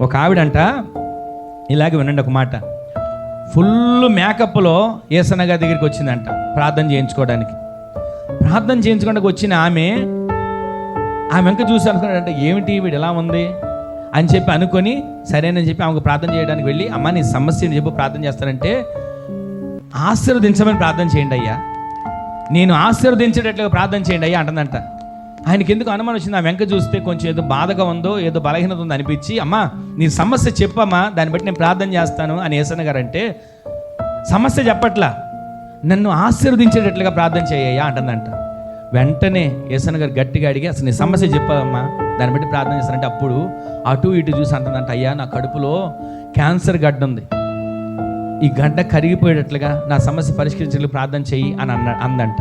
ఒక ఆవిడంట ఇలాగే వినండి ఒక మాట. ఫుల్ మేకప్లో ఏసన్న గారి దగ్గరికి వచ్చిందంట ప్రార్థన చేయించుకోవడానికి. ప్రార్థన చేయించుకోవడానికి వచ్చిన ఆమె ఆమె ఇంకా చూసి అనుకున్నాడంటే ఏమిటి వీడు ఎలా ఉంది? అని చెప్పి అనుకొని సరేనని చెప్పి ఆమెకు ప్రార్థన చేయడానికి వెళ్ళి అమ్మ నీ సమస్యని చెప్పి ప్రార్థన చేస్తానంటే ఆశీర్వదించమని ప్రార్థన చేయండి అయ్యా. నేను ఆశీర్వదించేటట్లుగా ప్రార్థన చేయండి అయ్యా అంటుందంట. ఆయనకి ఎందుకు అనుమానం వచ్చింది? ఆ వెంక చూస్తే కొంచెం ఏదో బాధగా ఉందో ఏదో బలహీనత ఉందో అనిపించి అమ్మా నీ సమస్య చెప్పమ్మా దాన్ని బట్టి నేను ప్రార్థన చేస్తాను అని ఏసన్న గారు అంటే సమస్య చెప్పట్లా. నన్ను ఆశీర్వదించేటట్లుగా ప్రార్థన చేయ్యా అంటుందంట. వెంటనే ఏసన్న గారు గట్టిగా అడిగి అసలు నీ సమస్య చెప్పమ్మా దాన్ని బట్టి ప్రార్థన చేస్తానంటే అప్పుడు అటు ఇటు చూసి అంటుందంట అయ్యా నా కడుపులో క్యాన్సర్ గడ్డ ఉంది. ఈ గడ్డ కరిగిపోయేటట్లుగా నా సమస్య పరిష్కరించేట్లు ప్రార్థన చెయ్యి అని అన్న అందంట.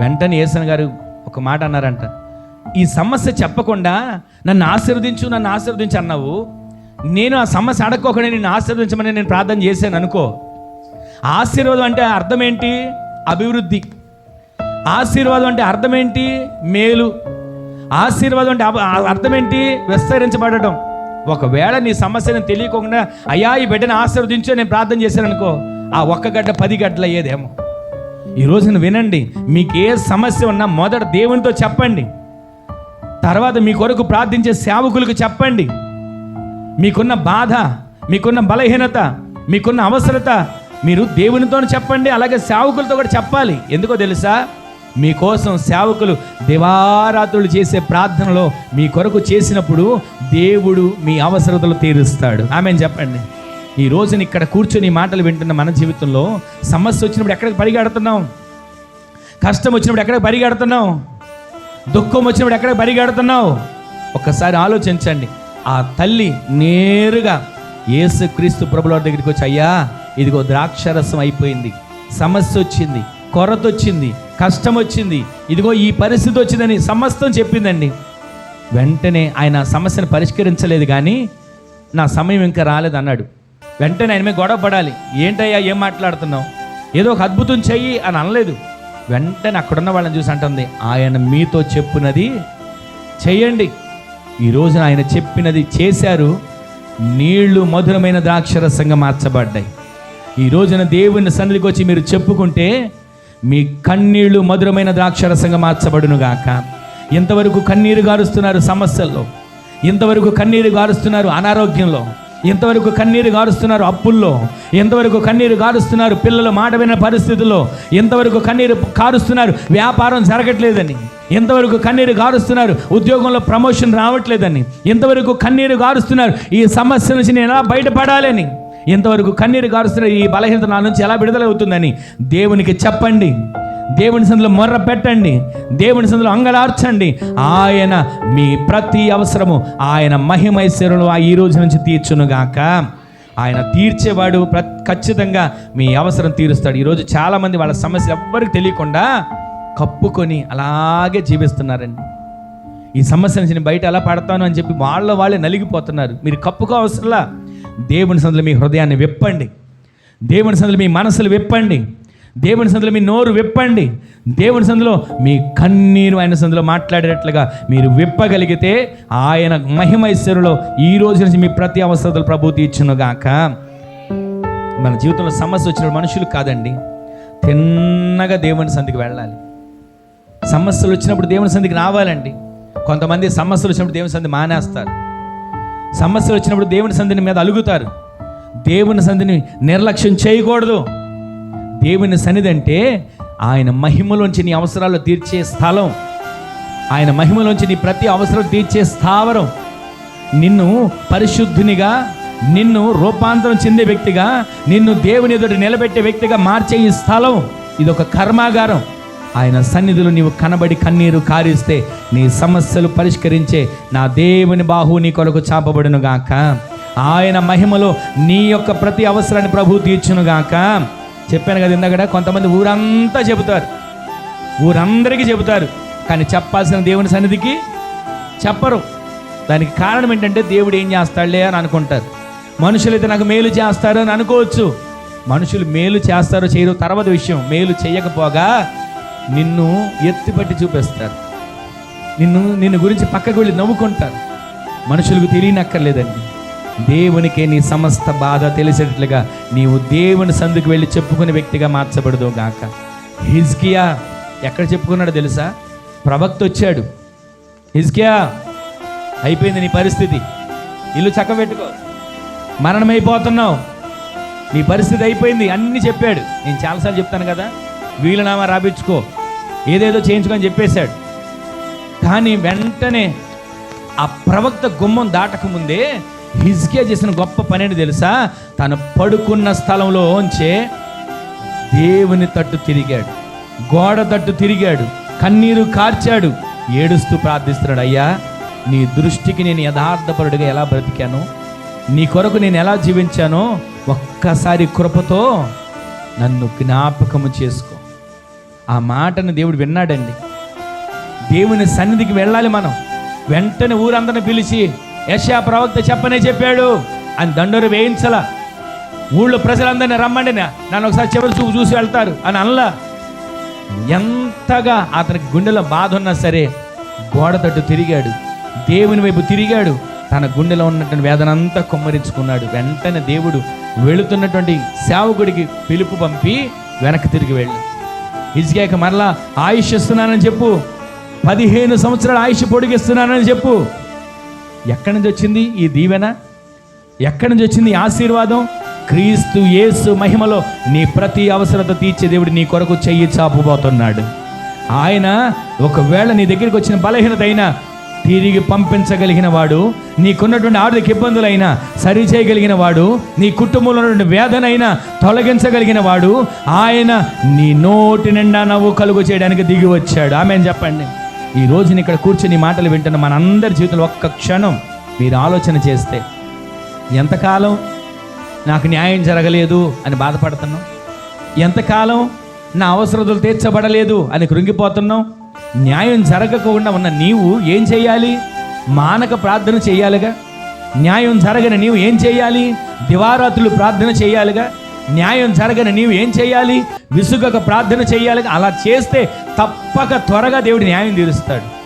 వెంటనే ఏసన్ గారు ఒక మాట అన్నారంట. ఈ సమస్య చెప్పకుండా నన్ను ఆశీర్వదించు నన్ను ఆశీర్వదించు అన్నావు. నేను ఆ సమస్య అడగకుండా నేను ఆశీర్వదించమని నేను ప్రార్థన చేశాను అనుకో. ఆశీర్వాదం అంటే అర్థం ఏంటి? అభివృద్ధి. ఆశీర్వాదం అంటే అర్థం ఏంటి? మేలు. ఆశీర్వాదం అంటే అర్థం ఏంటి? విస్తరించబడటం. ఒకవేళ నీ సమస్యను తెలియకుండా అయ్యా ఈ బిడ్డను ఆశీర్వదించు నేను ప్రార్థన చేశాను అనుకో ఆ ఒక్క గడ్డ పది గడ్డలు అయ్యేదేమో. ఈ రోజున వినండి మీకు ఏ సమస్య ఉన్నా మొదట దేవునితో చెప్పండి. తర్వాత మీ కొరకు ప్రార్థించే సేవకులకు చెప్పండి. మీకున్న బాధ మీకున్న బలహీనత మీకున్న అవసరత మీరు దేవునితో చెప్పండి అలాగే సేవకులతో కూడా చెప్పాలి. ఎందుకో తెలుసా? మీకోసం సేవకులు దివారాత్రులు చేసే ప్రార్థనలో మీ కొరకు చేసినప్పుడు దేవుడు మీ అవసరతలు తీరుస్తాడు. ఆమె చెప్పండి. ఈ రోజున ఇక్కడ కూర్చొని మాటలు వింటున్న మన జీవితంలో సమస్య వచ్చినప్పుడు ఎక్కడికి పరిగెడుతున్నాం? కష్టం వచ్చినప్పుడు ఎక్కడికి పరిగెడుతున్నాం? దుఃఖం వచ్చినప్పుడు ఎక్కడ పరిగెడుతున్నావు ఒక్కసారి ఆలోచించండి. ఆ తల్లి నేరుగా యేసు క్రీస్తు ప్రభుల దగ్గరికి వచ్చి అయ్యా ఇదిగో ద్రాక్షరసం అయిపోయింది. సమస్య వచ్చింది. కొరత వచ్చింది. కష్టం వచ్చింది. ఇదిగో ఈ పరిస్థితి వచ్చిందని సమస్తం చెప్పిందండి. వెంటనే ఆయన సమస్యను పరిష్కరించలేదు కానీ నా సమయం ఇంకా రాలేదు అన్నాడు వెంటనే ఆయన మీద గొడవ పడాలి. ఏంటయ్యా ఏం మాట్లాడుతున్నావు? ఏదో ఒక అద్భుతం చెయ్యి అని అనలేదు. వెంటనే అక్కడున్న వాళ్ళని చూసి అంటుంది ఆయన మీతో చెప్పినది చెయ్యండి. ఈరోజు ఆయన చెప్పినది చేశారు. నీళ్ళు మధురమైన ద్రాక్షరసంగా మార్చబడ్డాయి. ఈ రోజున దేవుని సన్నిధికి వచ్చి మీరు చెప్పుకుంటే మీ కన్నీళ్ళు మధురమైన ద్రాక్షరసంగా మార్చబడును గాక. ఇంతవరకు కన్నీరు గారుస్తున్నారు సమస్యల్లో. ఇంతవరకు కన్నీరు గారుస్తున్నారు అనారోగ్యంలో. ఎంతవరకు కన్నీరు గారుస్తున్నారు అప్పుల్లో? ఎంతవరకు కన్నీరు గారుస్తున్నారు పిల్లలు మాట విన పరిస్థితుల్లో? ఎంతవరకు కన్నీరు కారుస్తున్నారు? వ్యాపారం జరగట్లేదని. ఎంతవరకు కన్నీరు గారుస్తున్నారు? ఉద్యోగంలో ప్రమోషన్ రావట్లేదని. ఎంతవరకు కన్నీరు గారుస్తున్నారు? ఈ సమస్య నుంచి నేను ఎలా బయటపడాలని? ఎంతవరకు కన్నీరు గారుస్తున్నారు? ఈ బలహీనత నా నుంచి ఎలా విడుదలవుతుందని? దేవునికి చెప్పండి. దేవుని సందులో మొర్ర పెట్టండి. దేవుని సందులో అంగలార్చండి. ఆయన మీ ప్రతి అవసరము ఆయన మహిమైశ్వరులు ఆ ఈ రోజు నుంచి తీర్చునుగాక. ఆయన తీర్చేవాడు ప్ర ఖచ్చితంగా మీ అవసరం తీరుస్తాడు. ఈరోజు చాలామంది వాళ్ళ సమస్య ఎవ్వరికి తెలియకుండా కప్పుకొని అలాగే జీవిస్తున్నారండి. ఈ సమస్య నుంచి నేను బయట ఎలా పడతాను అని చెప్పి వాళ్ళ వాళ్ళే నలిగిపోతున్నారు. మీరు కప్పుకో అవసరంలా దేవుని సందులో మీ హృదయాన్ని విప్పండి. దేవుని సందులో మీ మనసులు విప్పండి. దేవుని సందులో మీ నోరు విప్పండి. దేవుని సందులో మీ కన్నీరు ఆయన సందులో మాట్లాడేటట్లుగా మీరు విప్పగలిగితే ఆయన మహిమైశ్వరులో ఈ రోజు నుంచి మీ ప్రతి అవసరతలు ప్రభు తీర్చునుగాక మన జీవితంలో సమస్య వచ్చిన మనుషులు కాదండి. తిన్నగా దేవుని సందికి వెళ్ళాలి. సమస్యలు వచ్చినప్పుడు దేవుని సంధికి రావాలండి. కొంతమంది సమస్యలు వచ్చినప్పుడు దేవుని సంధి మానేస్తారు. సమస్యలు వచ్చినప్పుడు దేవుని సంధిని మీద అలుగుతారు. దేవుని సంధిని నిర్లక్ష్యం చేయకూడదు. దేవుని సన్నిధి అంటే ఆయన మహిమలోంచి నీ అవసరాలు తీర్చే స్థలం. ఆయన మహిమలోంచి నీ ప్రతి అవసరం తీర్చే స్థావరం. నిన్ను పరిశుద్ధునిగా నిన్ను రూపాంతరం చెందే వ్యక్తిగా నిన్ను దేవుని ఎదుట నిలబెట్టే వ్యక్తిగా మార్చే ఈ స్థలం. ఇది ఒక కర్మాగారం. ఆయన సన్నిధిలో నీవు కనబడి కన్నీరు కారిస్తే నీ సమస్యలు పరిష్కరించే నా దేవుని బాహు నీ కొరకు చాపబడును గాక ఆయన మహిమలో నీ యొక్క ప్రతి అవసరాన్ని ప్రభు తీర్చునుగాక. గాక చెప్పాను కదా ఇందాక కొంతమంది ఊరంతా చెబుతారు. ఊరందరికీ చెబుతారు. కానీ చెప్పాల్సిన దేవుని సన్నిధికి చెప్పరు. దానికి కారణం ఏంటంటే దేవుడు ఏం చేస్తాడులే అని అనుకుంటారు. మనుషులు అయితే నాకు మేలు చేస్తారు అని అనుకోవచ్చు. మనుషులు మేలు చేస్తారో చేయరు తర్వాత విషయం. మేలు చేయకపోగా నిన్ను ఎత్తిపట్టి చూపిస్తారు. నిన్ను నిన్ను గురించి పక్కకు వెళ్ళి నవ్వుకుంటారు. మనుషులకు తెలియనక్కర్లేదండి. దేవునికే నీ సమస్త బాధ తెలిసేటట్లుగా నీవు దేవుని సందుకు వెళ్ళి చెప్పుకునే వ్యక్తిగా మార్చబడదు గాక. హిజ్కియా ఎక్కడ చెప్పుకున్నాడో తెలుసా? ప్రవక్త వచ్చాడు. హిజ్కియా అయిపోయింది నీ పరిస్థితి. ఇల్లు చక్కబెట్టుకో మరణమైపోతున్నావు. నీ పరిస్థితి అయిపోయింది. అన్నీ చెప్పాడు. నేను చాలాసార్లు చెప్తాను కదా. వీలునామా రాపించుకో ఏదేదో చేయించుకొని చెప్పేశాడు. కానీ వెంటనే ఆ ప్రవక్త గుమ్మం దాటకముందే హిజ్కే చేసిన గొప్ప పని తెలుసా? తను పడుకున్న స్థలంలో ఉంచే దేవుని తట్టు తిరిగాడు. గోడ తట్టు తిరిగాడు. కన్నీరు కార్చాడు. ఏడుస్తూ ప్రార్థిస్తున్నాడు అయ్యా నీ దృష్టికి నేను యథార్థపరుడిగా ఎలా బ్రతికాను? నీ కొరకు నేను ఎలా జీవించానో ఒక్కసారి కృపతో నన్ను జ్ఞాపకము చేసుకో. ఆ మాటను దేవుడు విన్నాడండి. దేవుని సన్నిధికి వెళ్ళాలి మనం. వెంటనే ఊరందరిని పిలిచి యశా ప్రవక్త చెప్పనే చెప్పాడు. అని దండోరు వేయించల. ఊళ్ళో ప్రజలందరినీ రమ్మండి నన్ను ఒకసారి చివరి చూపు చూసి వెళ్తారు. అని అనలా. ఎంతగా అతనికి గుండెలో బాధ ఉన్నా సరే గోడ తట్టు తిరిగాడు. దేవుని వైపు తిరిగాడు. తన గుండెలో ఉన్నటువంటి వేదన అంతా కుమ్మరించుకున్నాడు. వెంటనే దేవుడు వెళుతున్నటువంటి సేవకుడికి పిలుపు పంపి వెనక్కి తిరిగి వెళ్ళు. హిజ్కియాకి మరలా ఆయుష్ ఇస్తున్నానని చెప్పు. పదిహేను సంవత్సరాల ఆయుష్ పొడిగిస్తున్నానని చెప్పు. ఎక్కడి నుంచి వచ్చింది ఈ దీవెన? ఎక్కడి నుంచి వచ్చింది ఆశీర్వాదం? క్రీస్తు యేసు మహిమలో నీ ప్రతి అవసరత తీర్చే దేవుడు నీ కొరకు చెయ్యి చాపుబోతున్నాడు. ఆయన ఒకవేళ నీ దగ్గరికి వచ్చిన బలహీనత అయినా తిరిగి పంపించగలిగిన వాడు నీకున్నటువంటి ఆర్థిక ఇబ్బందులైనా సరి చేయగలిగిన వాడు నీ కుటుంబంలో ఉన్నటువంటి వేదనైనా తొలగించగలిగిన వాడు ఆయన నీ నోటి నిండా నవ్వు కలుగు చేయడానికి దిగి వచ్చాడు. ఆమె చెప్పండి. ఈ రోజుని ఇక్కడ కూర్చొని మాటలు వింటున్న మనందరి జీవితంలో ఒక్క క్షణం మీరు ఆలోచన చేస్తే ఎంతకాలం నాకు న్యాయం జరగలేదు అని బాధపడుతున్నాం? ఎంతకాలం నా అవసరతలు తీర్చబడలేదు అని కృంగిపోతున్నాం? న్యాయం జరగకుండా ఉన్న నీవు ఏం చేయాలి? మానక ప్రార్థన చేయాలిగా? న్యాయం జరగని నీవు ఏం చేయాలి? దివారాత్రులు ప్రార్థన చేయాలిగా? న్యాయం జరగని నీవు ఏం చేయాలి? విసుగక ప్రార్థన చేయాలిగా? అలా చేస్తే తప్పక త్వరగా దేవుడు న్యాయం తీరుస్తాడు.